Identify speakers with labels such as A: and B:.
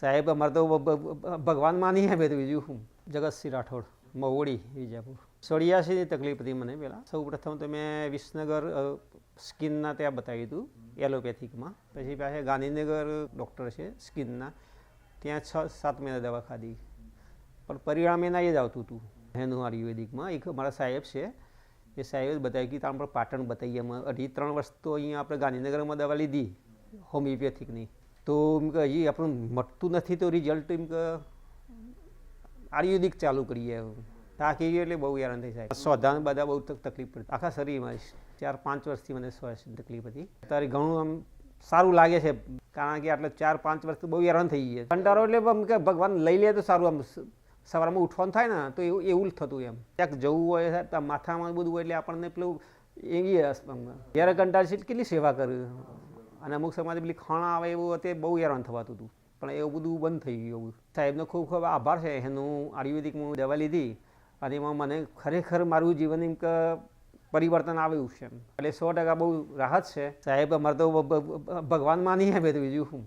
A: સાહેબ, અમારે તો ભગવાન માની હે તો બીજું શું? જગતસિંહ રાઠોડ મવડી વિજાપુર. સોળિયાસીની તકલીફ હતી મને પહેલાં. સૌ પ્રથમ તો મેં વિસનગર સ્કિનના ત્યાં બતાવ્યું હતું, એલોપેથિકમાં. પછી પાસે ગાંધીનગર ડૉક્ટર છે, સ્કિનના. ત્યાં છ, સાત મહિના દવા ખાધી. પણ પરિણામ એના એ જ આવતું હતું એનું આયુર્વેદિકમાં. એક મારા સાહેબ છે, એ સાહેબે બતાવ્યું કે ત્યાં આપણે પાટણ બતાવીએ અમે અઢી ત્રણ વર્ષ તો અહીંયા આપણે ગાંધીનગરમાં દવા લીધી, હોમિયોપેથિકની. તો એમ હજી આપણું મટતું નથી તો રિઝલ્ટ એમ કે આયુર્વેદિક ચાલુ કરીએ. તાકી એટલે બહુ હેરાન થઈ જાય. સ્વધાન બધા બહુ તક- તકલીફ પડતી આખા શરીરમાં ચાર, પાંચ વર્ષથી મને શ્વાસ તકલીફ હતી. અત્યારે ઘણું આમ સારું લાગે છે, કારણ કે આટલે ચાર, પાંચ વર્ષ બહુ હેરાન થઈ ગયા. કંટારો એટલે આમ કે ભગવાન લઈ લે તો સારું આમ સવારમાં ઉઠવાનું થાય ને, તો એવું એવું થતું એમ. ક્યાંક જવું હોય માથામાં બધું હોય એટલે આપણને પેલું એવી યારે કંટાળ કેટલી સેવા કરી અને અમુક સમાજમાં પેલી ખાણા આવે એવું તે બહુ હેરાન થવાતું હતું. પણ એવું બધું બંધ થઈ ગયું એવું. સાહેબનો ખૂબ ખૂબ આભાર છે. એનું આયુર્વેદિક હું દવા લીધી અને એમાં મને ખરેખર મારું જીવન એમ કે પરિવર્તન આવ્યું છે એટલે સો ટકા બહુ રાહત છે. સાહેબ, અમારે તો ભગવાન માની બીજું શું.